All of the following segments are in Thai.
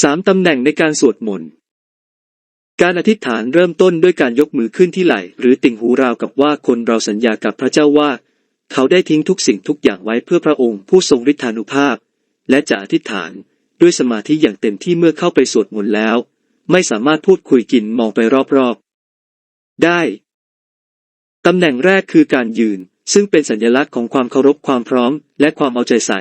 สามตำแหน่งในการสวดมนต์ การอธิษฐานเริ่มต้นด้วยการยกมือขึ้นที่ไหล่หรือติ่งหูราวกับว่าคนเราสัญญากับพระเจ้าว่า เขาได้ทิ้งทุกสิ่งทุกอย่างไว้เพื่อพระองค์ผู้ทรงฤทธานุภาพ และจะอธิษฐานด้วยสมาธิอย่างเต็มที่เมื่อเข้าไปสวดมนต์แล้ว ไม่สามารถพูดคุยกินมองไปรอบๆ ได้ ตำแหน่งแรกคือการยืน ซึ่งเป็นสัญลักษณ์ของความเคารพความพร้อม และความเอาใจใส่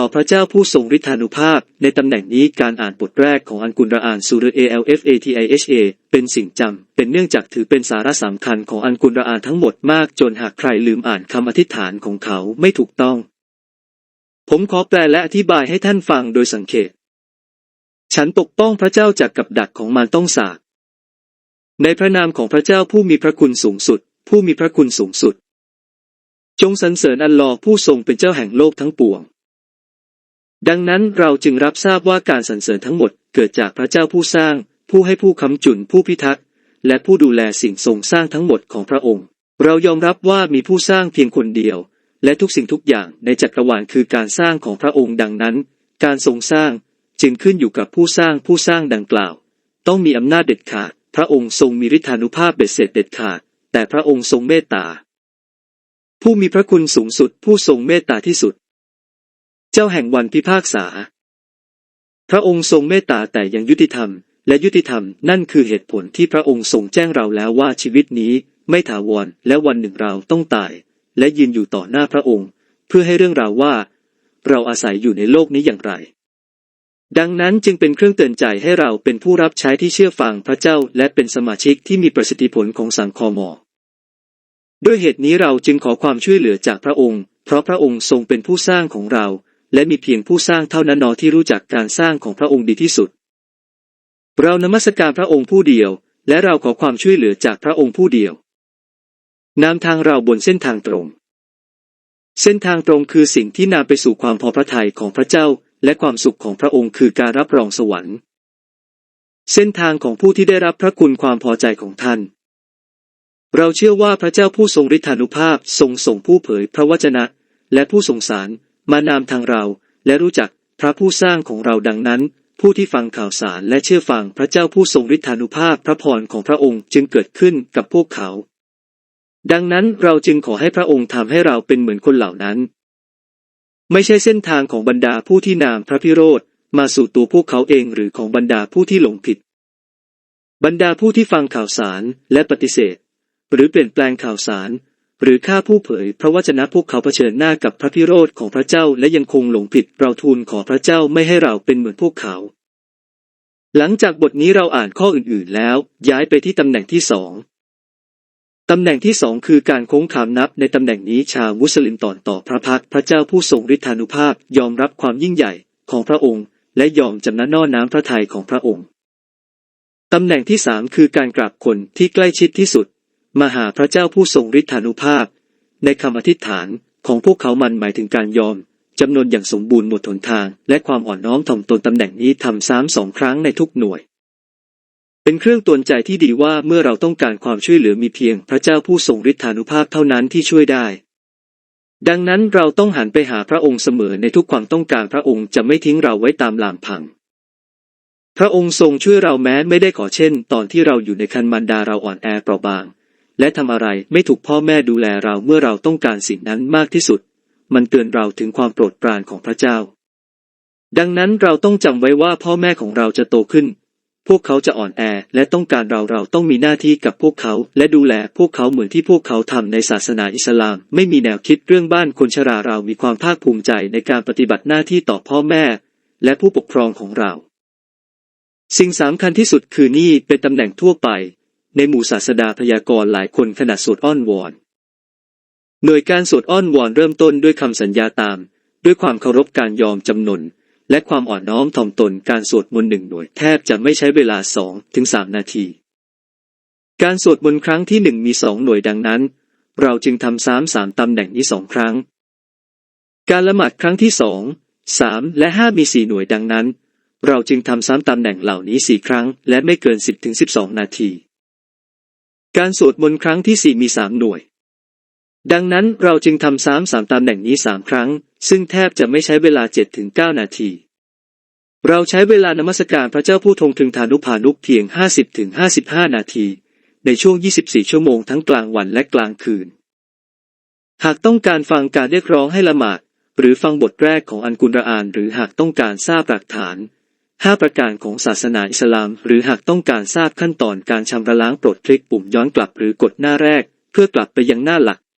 ต่อพระเจ้าผู้ทรงฤทธานุภาพ ในตำแหน่งนี้การอ่านบทแรกของอันกุลรอานสุรเอลเอฟเอทีไอเอชเป็นสิ่งจำเป็นเนื่องจากถือเป็นสาระสำคัญของอันกุลรอานทั้งหมดมากจนหากใครลืมอ่านคำอธิษฐานของเขาไม่ถูกต้อง ผมขอแปลและอธิบายให้ท่านฟังโดยสังเขตฉันปกป้องพระเจ้าจากกับดักของมารต้องสาบในพระนามของพระเจ้าผู้มีพระคุณสูงสุด ผู้มีพระคุณสูงสุด จงสรรเสริญอัลลอฮ์ผู้ทรงเป็นเจ้าแห่งโลกทั้งปวง ดังนั้นเราจึงรับทราบว่าการสรรเสริญทั้งหมดเกิดจากพระเจ้าผู้สร้าง ผู้ให้ผู้คำจุนผู้พิทักษ์และผู้ดูแลสิ่งทรงสร้างทั้งหมดของพระองค์ เรายอมรับว่ามีผู้สร้างเพียงคนเดียว และทุกสิ่งทุกอย่างในจักรวาลคือการสร้างของพระองค์ดังนั้น การทรงสร้างจึงขึ้นอยู่กับผู้สร้างผู้สร้างดังกล่าว ต้องมีอำนาจเด็ดขาด พระองค์ทรงมีฤทธานุภาพเบ็ดเสร็จเด็ดขาด แต่พระองค์ทรงเมตตา ผู้มีพระคุณสูงสุดผู้ทรงเมตตาที่สุด เจ้าแห่งวันพิพากษา พระองค์ทรงเมตตาแต่ยังยุติธรรม และยุติธรรมนั่นคือเหตุผลที่พระองค์ทรงแจ้งเราแล้วว่าชีวิตนี้ไม่ถาวรและวันหนึ่งเราต้องตาย และยืนอยู่ต่อหน้าพระองค์ เพื่อให้เรื่องราวว่า เราอาศัยอยู่ในโลกนี้อย่างไร ดังนั้นจึงเป็นเครื่องเตือนใจให้เราเป็นผู้รับใช้ที่เชื่อฟังพระเจ้าและเป็นสมาชิกที่มีประสิทธิผลของสังคมอด้วยเหตุนี้เราจึงขอความช่วยเหลือจากพระองค์ เพราะพระองค์ทรงเป็นผู้สร้างของเรา และมีเพียงผู้สร้างเท่านั้นหนอที่รู้จักการสร้างของพระองค์ดีที่สุด เรานมัสการพระองค์ผู้เดียว และเราขอความช่วยเหลือจากพระองค์ผู้เดียวนำทางเราบนเส้นทางตรง เส้นทางตรงคือสิ่งที่นำไปสู่ความพอพระทัยของพระเจ้า และความสุขของพระองค์คือการรับรองสวรรค์ เส้นทางของผู้ที่ได้รับพระคุณความพอใจของท่าน เราเชื่อว่าพระเจ้าผู้ทรงฤทธานุภาพทรงส่งผู้เผยพระวจนะ และผู้ทรงสาร มานามทางเราและรู้จักพระผู้สร้างของเราดังนั้น ผู้ที่ฟังข่าวสารและเชื่อฟังพระเจ้าผู้ทรงฤทธานุภาพพระพรของพระองค์จึงเกิดขึ้นกับพวกเขา ดังนั้นเราจึงขอให้พระองค์ทำให้เราเป็นเหมือนคนเหล่านั้น ไม่ใช่เส้นทางของบรรดาผู้ที่นามพระพิโรธมาสู่ตัวพวกเขาเองหรือของบรรดาผู้ที่หลงผิด บรรดาผู้ที่ฟังข่าวสารและปฏิเสธ หรือเปลี่ยนแปลงข่าวสาร หรือฆ่าผู้เผยพระวจนะพวกเขาเผชิญหน้ากับพระพิโรธของพระเจ้าและยังคงหลงผิดเราทูลขอพระเจ้าไม่ให้เราเป็นเหมือนพวกเขา หลังจากบทนี้เราอ่านข้ออื่นๆแล้ว ย้ายไปที่ตำแหน่งที่สองตำแหน่งที่สองคือการโค้งขามนับในตำแหน่งนี้ชาวมุสลิมต่อนต่อพระพักพระเจ้าผู้ทรงฤทธานุภาพยอมรับความยิ่งใหญ่ของพระองค์ และยอมจำนนอน้ำพระทัยของพระองค์ ตำแหน่งที่สามคือการกราบคนที่ใกล้ชิดที่สุด มาหาพระเจ้าผู้ทรงฤทธานุภาพ ในคำอธิษฐานของพวกเขามันหมายถึงการยอมจำนวนอย่างสมบูรณ์หมดหนทาง และความอ่อนน้อมถ่อมตนตำแหน่งนี้ทำซ้ำสองครั้งในทุกหน่วย เป็นเครื่องตวนใจที่ดีว่าเมื่อเราต้องการความช่วยเหลือมีเพียงพระเจ้าผู้ทรงฤทธานุภาพเท่านั้นที่ช่วยได้ ดังนั้นเราต้องหันไปหาพระองค์เสมอในทุกความต้องการพระองค์จะไม่ทิ้งเราไว้ตามลามพัง พระองค์ทรงช่วยเราแม้ไม่ได้ขอเช่น ตอนที่เราอยู่ในคันมันดาเราอ่อนแอเปราะบาง และทำอะไรไม่ถูกพ่อแม่ดูแลเราเมื่อเราต้องการสิ่งนั้นมากที่สุด มันเตือนเราถึงความโปรดปรานของพระเจ้า ดังนั้นเราต้องจำไว้ว่าพ่อแม่ของเราจะโตขึ้น พวกเขาจะอ่อนแอและต้องการเราเราต้องมีหน้าที่กับพวกเขา และดูแลพวกเขาเหมือนที่พวกเขาทำในศาสนาอิสลาม ไม่มีแนวคิดเรื่องบ้านคนชราเรามีความภาคภูมิใจในการปฏิบัติหน้าที่ต่อพ่อแม่ และผู้ปกครองของเรา สิ่งสำคัญที่สุดคือนี่เป็นตำแหน่งทั่วไป ในหมู่ศาสดาพยากรณ์หลายคนขณะสวดอ้อนวอน หน่วยการสวดอ้อนวอนเริ่มต้นด้วยคำสัญญาตาม ด้วยความเคารพการยอมจำนนและความอ่อนน้อมถ่อมตนการสวดมนต์หนึ่งหน่วยแทบจะไม่ใช้เวลาสองถึงสามนาที การสวดมนต์ครั้งที่หนึ่งมีสองหน่วยดังนั้น เราจึงทำซ้ำสามตำแหน่งนี้สองครั้ง การละหมาดครั้งที่สองสามและห้ามีสี่หน่วยดังนั้น เราจึงทำซ้ำตำแหน่งเหล่านี้สี่ครั้ง และไม่เกินสิบถึงสิบสองนาที การสวดมนต์ครั้งที่สี่มีสามหน่วย ดังนั้นเราจึงทำซ้ำสามตำแหน่งนี้สามครั้ง ซึ่งแทบจะไม่ใช้เวลาเจ็ดถึงเก้านาที เราใช้เวลานมัสการพระเจ้าผู้ทรงถึงฐานุภานุเพียง50ถึง55นาที ในช่วง24ชั่วโมงทั้งกลางวันและกลางคืน หากต้องการฟังการเรียกร้องให้ละหมาดหรือฟังบทแรกของอันกุรอาน หรือหากต้องการทราบหลักฐาน 5 ประการของศาสนาอิสลาม หรือหากต้องการทราบขั้นตอนการชำระล้างโปรดคลิกปุ่มย้อนกลับหรือกดหน้าแรก เพื่อกลับไปยังหน้าหลัก